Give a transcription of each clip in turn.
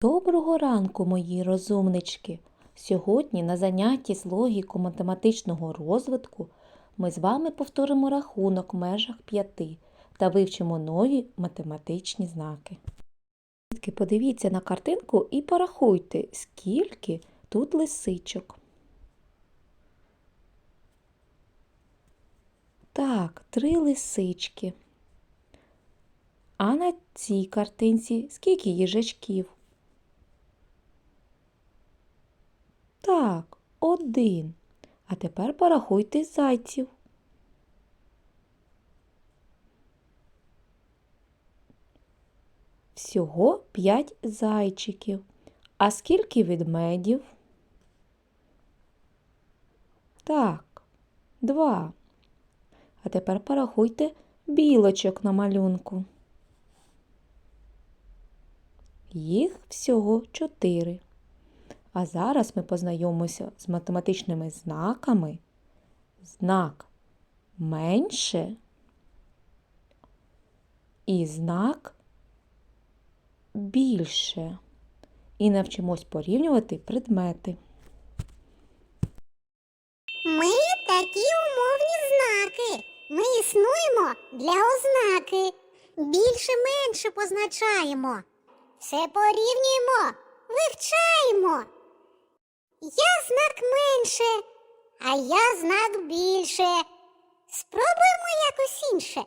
Доброго ранку, мої розумнички! Сьогодні на занятті з логіко-математичного розвитку ми з вами повторимо рахунок в межах п'яти та вивчимо нові математичні знаки. Подивіться на картинку і порахуйте, скільки тут лисичок. Так, три лисички. А на цій картинці скільки їжачків? Так, один. А тепер порахуйте зайців. Всього п'ять зайчиків. А скільки ведмедів? Так, два. А тепер порахуйте білочок на малюнку. Їх всього чотири. А зараз ми познайомимося з математичними знаками. Знак менше і знак більше. І навчимось порівнювати предмети. Ми такі умовні знаки. Ми існуємо для ознаки. Більше-менше позначаємо. Все порівнюємо, вивчаємо. Я знак менше, а я знак більше. Спробуємо якось інше.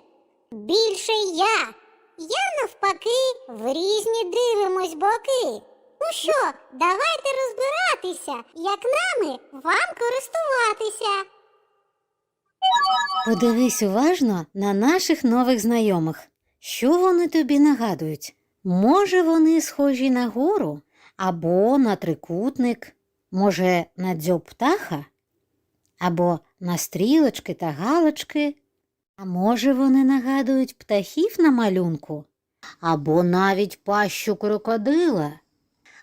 Більше я. Я навпаки в різні дивимось боки. Ну що, давайте розбиратися, як нами вам користуватися. Подивись уважно на наших нових знайомих. Що вони тобі нагадують? Може, вони схожі на гору або на трикутник, може, на дзьоб птаха, або на стрілочки та галочки. А може, вони нагадують птахів на малюнку, або навіть пащу крокодила.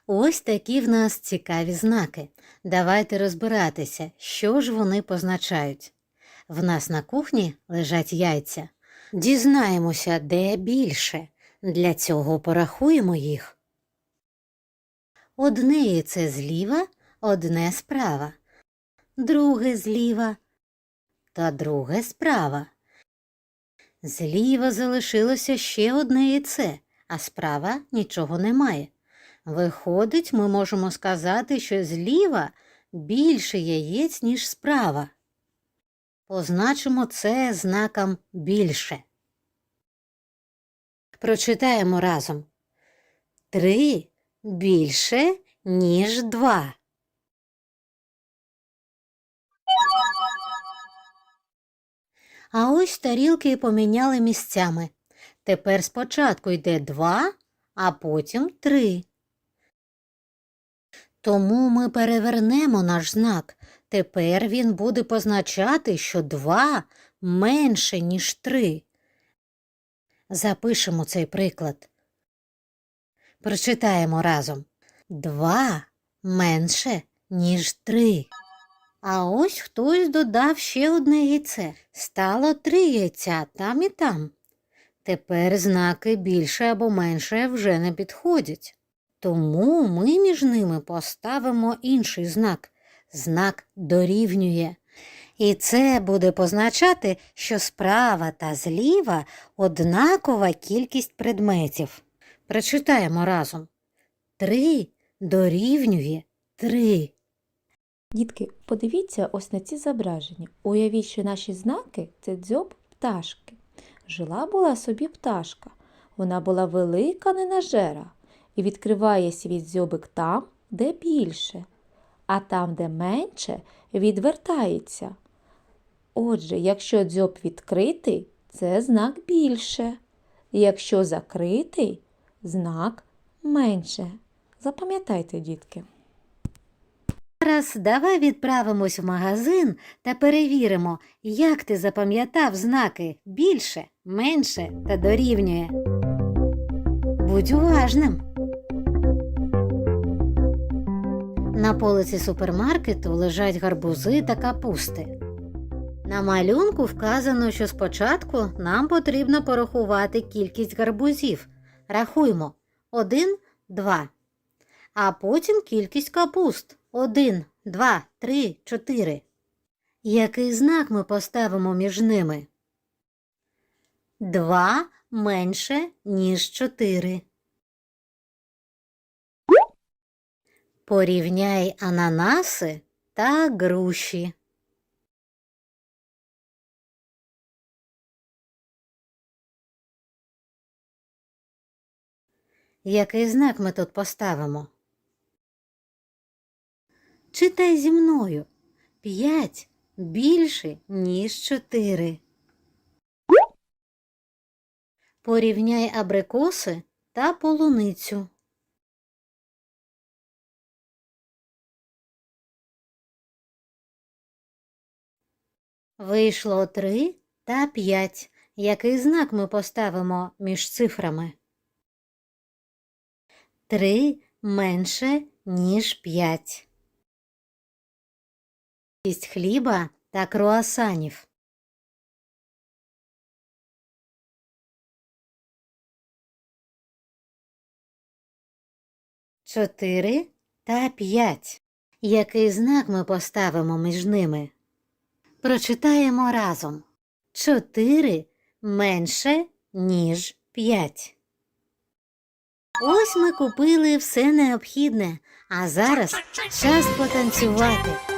Ось такі в нас цікаві знаки. Давайте розбиратися, що ж вони позначають. В нас на кухні лежать яйця. Дізнаємося, де більше. Для цього порахуємо їх. Одне яйце зліва, одне справа, друге зліва та друге справа. Зліва залишилося ще одне яйце, а справа нічого немає. Виходить, ми можемо сказати, що зліва більше яєць, ніж справа. Позначимо це знаком більше. Прочитаємо разом. Три більше, ніж два. А ось тарілки поміняли місцями. Тепер спочатку йде два, а потім три. Тому ми перевернемо наш знак. Тепер він буде позначати, що два менше, ніж три. Запишемо цей приклад. Прочитаємо разом. Два менше, ніж три. А ось хтось додав ще одне яйце. Стало три яйця там і там. Тепер знаки більше або менше вже не підходять. Тому ми між ними поставимо інший знак. Знак дорівнює. І це буде позначати, що справа та зліва однакова кількість предметів. Прочитаємо разом. Три дорівнює три. Дітки, подивіться ось на ці зображення. Уявіть, що наші знаки це дзьоб пташки. Жила була собі пташка. Вона була велика ненажера і відкриває свій дзьобик там, де більше, а там, де менше, відвертається. Отже, якщо дзьоб відкритий, це знак більше. Якщо закритий, знак менше. Запам'ятайте, дітки. Зараз давай відправимось в магазин та перевіримо, як ти запам'ятав знаки більше, менше та дорівнює. Будь уважним. На полиці супермаркету лежать гарбузи та капусти. На малюнку вказано, що спочатку нам потрібно порахувати кількість гарбузів. Рахуймо. Один, два. а потім кількість капуст. Один, два, три, чотири. Який знак ми поставимо між ними? Два менше, ніж чотири. Порівняй ананаси та груші. Який знак ми тут поставимо? Читай зі мною. П'ять більше, ніж чотири. Порівняй абрикоси та полуницю. Вийшло три та п'ять. Який знак ми поставимо між цифрами? Три менше, ніж п'ять. Кість хліба та круасанів. Чотири та п'ять. Який знак ми поставимо між ними? Прочитаємо разом. Чотири менше, ніж п'ять. Ось ми купили все необхідне, а зараз час потанцювати.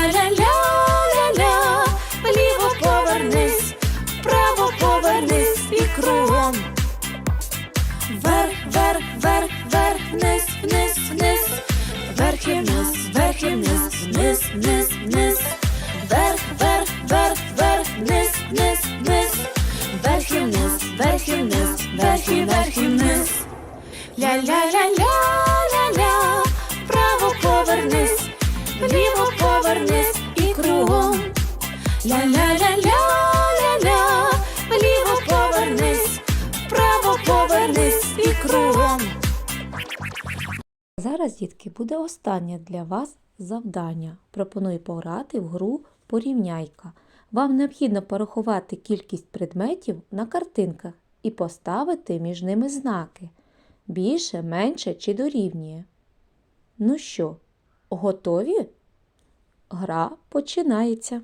повернись і кругом. Зараз, дітки, буде останнє для вас завдання. Пропоную пограти в гру порівняйка. Вам необхідно порахувати кількість предметів на картинках і поставити між ними знаки більше, менше чи дорівнює. Ну що, готові? Гра починається.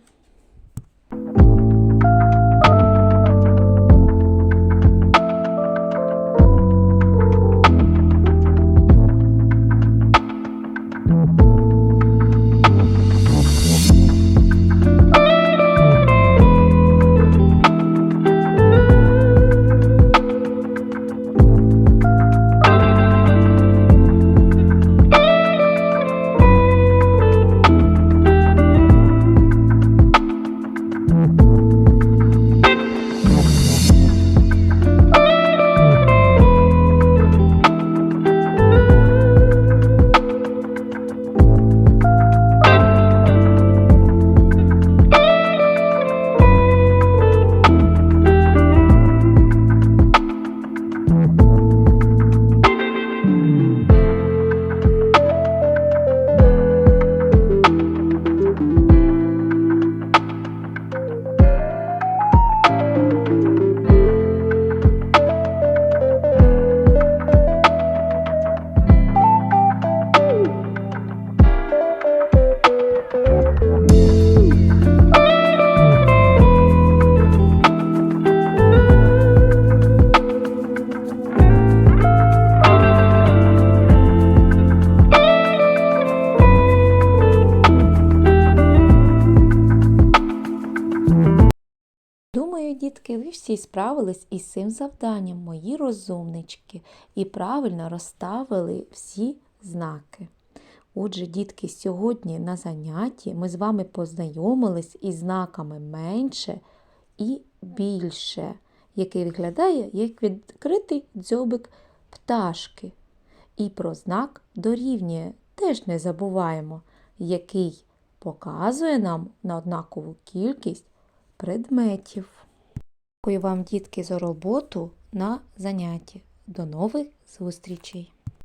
Дітки, ви всі справились із цим завданням, мої розумнички, і правильно розставили всі знаки. Отже, дітки, сьогодні на занятті ми з вами познайомились із знаками менше і більше, який виглядає як відкритий дзьобик пташки. І про знак дорівнює теж не забуваємо, який показує нам на однакову кількість предметів. Дякую вам, дітки, за роботу на занятті. До нових зустрічей!